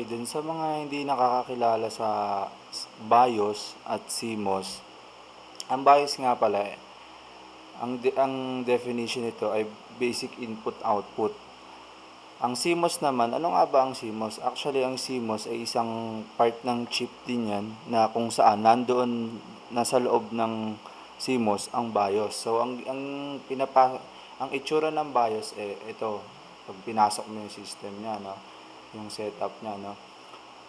Okay, dun sa mga hindi nakakakilala sa BIOS at CMOS, ang BIOS nga pala, ang, de- ang definition nito ay basic input-output. Ang CMOS naman, ano nga ba ang CMOS? Actually, ang CMOS ay isang part ng chip din yan na kung saan nandoon nasa loob ng CMOS ang BIOS. So, ang, ang, pinapa, ang itsura ng BIOS, eh, ito, pag pinasok mo yung system niya, no? Yung setup niya, no?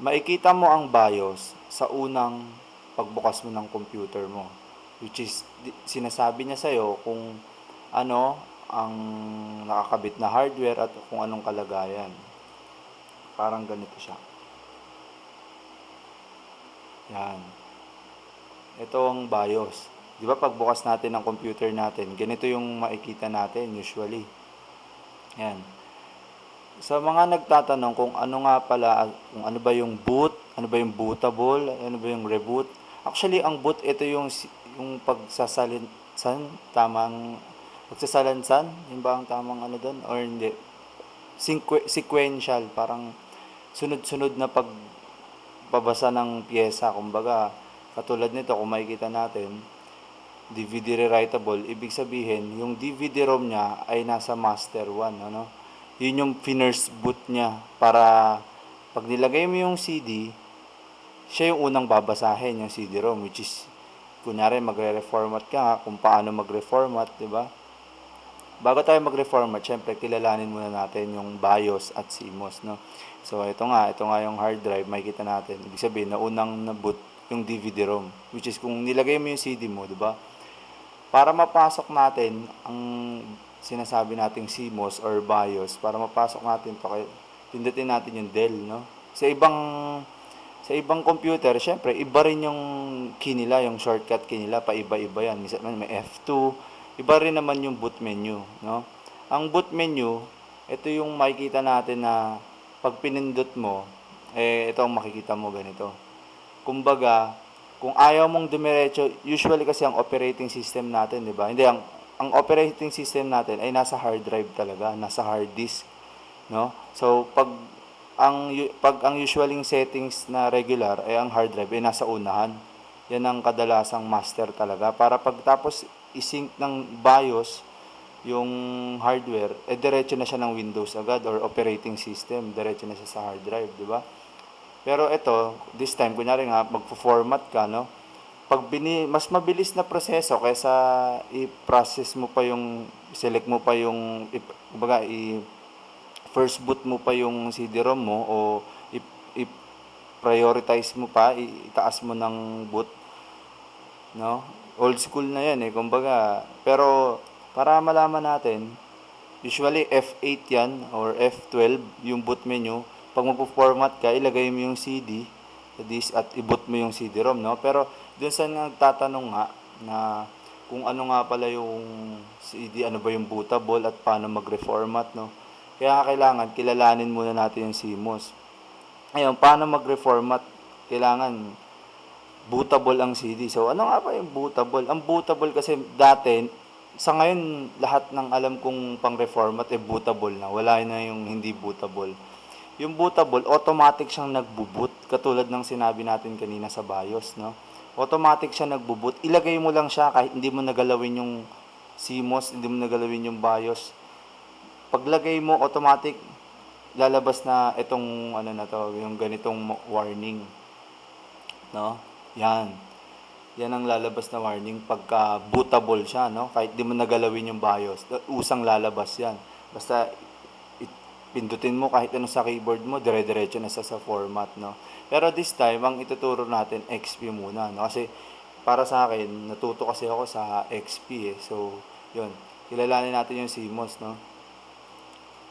makikita mo ang BIOS sa unang pagbukas mo ng computer mo. Which is, sinasabi niya sa'yo kung ano ang nakakabit na hardware at kung anong kalagayan. Parang ganito siya. Yan. Ito ang BIOS. Di ba pagbukas natin ng computer natin, ganito yung makikita natin usually. Yan. Sa mga nagtatanong kung ano nga pala, kung ano ba yung boot, ano ba yung bootable, ano ba yung reboot. Actually, ang boot, ito yung, yung pagsasalinsan, tamang, pagsasalansan, yun ba ang tamang ano doon? Or hindi? Sequ- sequential, parang sunod-sunod na pagbabasa ng pyesa. Kumbaga, katulad nito, kung makikita natin, DVD rewritable, ibig sabihin, yung DVD-ROM niya ay nasa master 1, ano? Yun yung first boot niya para pag nilagay mo yung CD, siya yung unang babasahin yung CD-ROM, which is, kunyari, magre-reformat ka nga, kung paano magre-reformat, di ba? Bago tayo mag-reformat, syempre, kilalanin muna natin yung BIOS at CMOS, no? So, ito nga, ito nga yung hard drive, makikita natin. Ibig sabihin, na unang na-boot yung DVD-ROM, which is kung nilagay mo yung CD mo, di ba? Para mapasok natin ang sinasabi nating CMOS or BIOS, para mapasok natin to kay pindutin natin yung Dell, no? Sa ibang sa ibang computer, syempre, iba rin yung key nila, yung shortcut key nila, paiba-iba yan. Minsan may F2, iba rin naman yung boot menu, no? Ang boot menu, ito yung makikita natin na pag pinindot mo, eh, ito ang makikita mo ganito. Kumbaga, kung ayaw mong dumiretso, usually kasi ang operating system natin, di ba? Hindi, ang, ang operating system natin ay nasa hard drive talaga, nasa hard disk, no? So, pag ang pag ang usualing settings na regular ay ang hard drive ay nasa unahan. Yan ang kadalasang master talaga para pagtapos isync ng BIOS yung hardware, eh diretso na siya ng Windows agad or operating system, diretso na siya sa hard drive, di ba? Pero ito, this time, kunyari nga, magpo-format ka, no? Pag bini, mas mabilis na proseso kaysa i-process mo pa yung, select mo pa yung, kumbaga, i, first boot mo pa yung CD-ROM mo o i-prioritize mo pa, itaas mo ng boot, no? Old school na yan eh, kumbaga. Pero, para malaman natin, usually F8 yan or F12 yung boot menu. Pag magpo-format ka, ilagay mo yung CD sa disk at i-boot mo yung CD-ROM, no? Pero dun sa nagtatanong nga na kung ano nga pala yung CD, ano ba yung bootable at paano mag-reformat, no? Kaya nga kailangan kilalanin muna natin yung CMOS. Ngayon, paano mag-reformat? Kailangan bootable ang CD. So, ano nga ba yung bootable? Ang bootable kasi dati, sa ngayon, lahat ng alam kong pang-reformat eh bootable na. Wala na yung hindi bootable. Yung bootable, automatic siyang nagbo-boot. Katulad ng sinabi natin kanina sa BIOS, no? Automatic siya nagbo-boot. Ilagay mo lang siya kahit hindi mo nagalawin yung CMOS, hindi mo nagalawin yung BIOS. Paglagay mo, automatic lalabas na itong ano na to, yung ganitong warning. No? Yan. Yan ang lalabas na warning pagka bootable siya, no? Kahit di mo nagalawin yung BIOS, usang lalabas yan. Basta pindutin mo kahit ano sa keyboard mo, dire-diretso na sa sa format, no? Pero this time, ang ituturo natin XP muna, no? Kasi para sa akin, natuto kasi ako sa XP eh. So, yun. Kilalanin natin yung CMOS, no?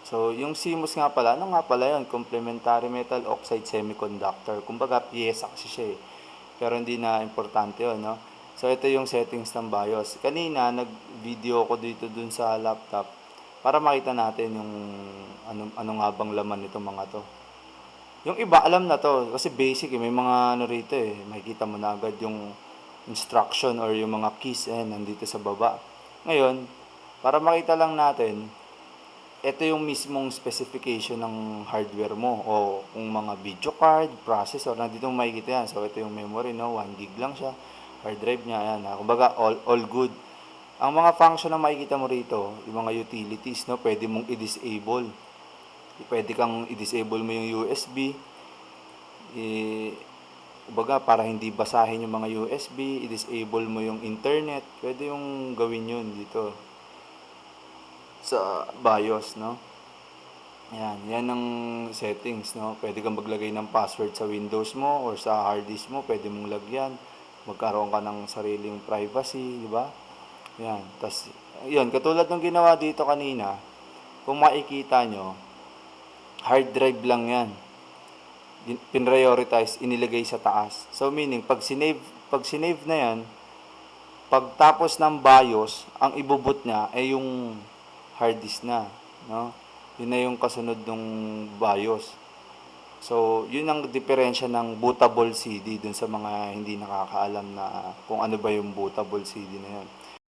So, yung CMOS nga pala, ano nga pala yun? Complementary Metal Oxide Semiconductor. Kumbaga, piyesa kasi siya eh. Pero hindi na importante yun, no? So, ito yung settings ng BIOS. Kanina, nag-video ko dito dun sa laptop para makita natin yung ano, ano nga bang laman nitong mga to. Yung iba, alam na to. Kasi basic eh. May mga ano rito eh. Makikita mo na agad yung instruction or yung mga keys eh, nandito sa baba. Ngayon, para makita lang natin, ito yung mismong specification ng hardware mo o kung mga video card, processor, nandito mo makikita yan. So, ito yung memory, no? 1 gig lang siya. Hard drive niya, ayan. Kumbaga, all, all good. Ang mga function na makikita mo rito, yung mga utilities, no? Pwede mong i-disable. Pwede kang i-disable mo yung USB. I, kumbaga, para hindi basahin yung mga USB, i-disable mo yung internet. Pwede yung gawin yun dito sa BIOS, no? Yan, yan ang settings, no? Pwede kang maglagay ng password sa Windows mo or sa hard disk mo, pwede mong lagyan. Magkaroon ka ng sariling privacy, di ba? Yan, tas yun, katulad ng ginawa dito kanina, kung makikita nyo, hard drive lang yan. Pinrioritize, inilagay sa taas. So meaning, pag sinave, pag sinave na yan, pagtapos ng BIOS, ang ibubot niya ay yung hard disk na, no? Yun na yung kasunod ng BIOS. So, yun ang diferensya ng bootable CD dun sa mga hindi nakakaalam na kung ano ba yung bootable CD na yun.